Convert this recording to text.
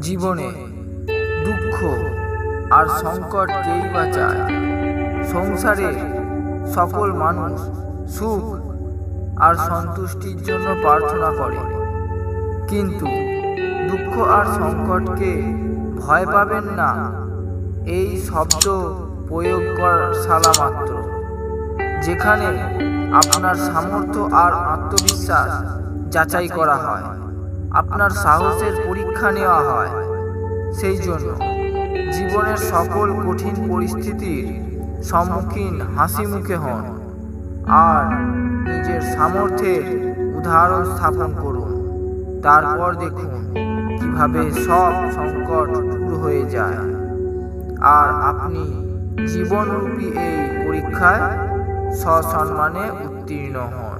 জীবনে দুঃখ আর সংকট কেই বাঁচায় সংসারে সকল মানুষ সুখ আর সন্তুষ্টির জন্য প্রার্থনা করে। কিন্তু দুঃখ আর সংকটকে ভয় পাবেন না। এই শব্দ প্রয়োগ কর সালা মাত্র। যেখানে আপনার সামর্থ্য আর আত্মবিশ্বাস যাচাই করা হয়। আপনার সাহসের পরীক্ষা নেওয়া হয়। সেই জন্য জীবনের সকল কঠিন পরিস্থিতির সম্মুখীন হাসি মুখে হন আর নিজের সামর্থ্যের উদাহরণ স্থাপন করুন। তারপর দেখুন কীভাবে সব সংকট দূর হয়ে যায়। আর আপনি জীবনরূপী এই পরীক্ষায় সসম্মানে উত্তীর্ণ হন।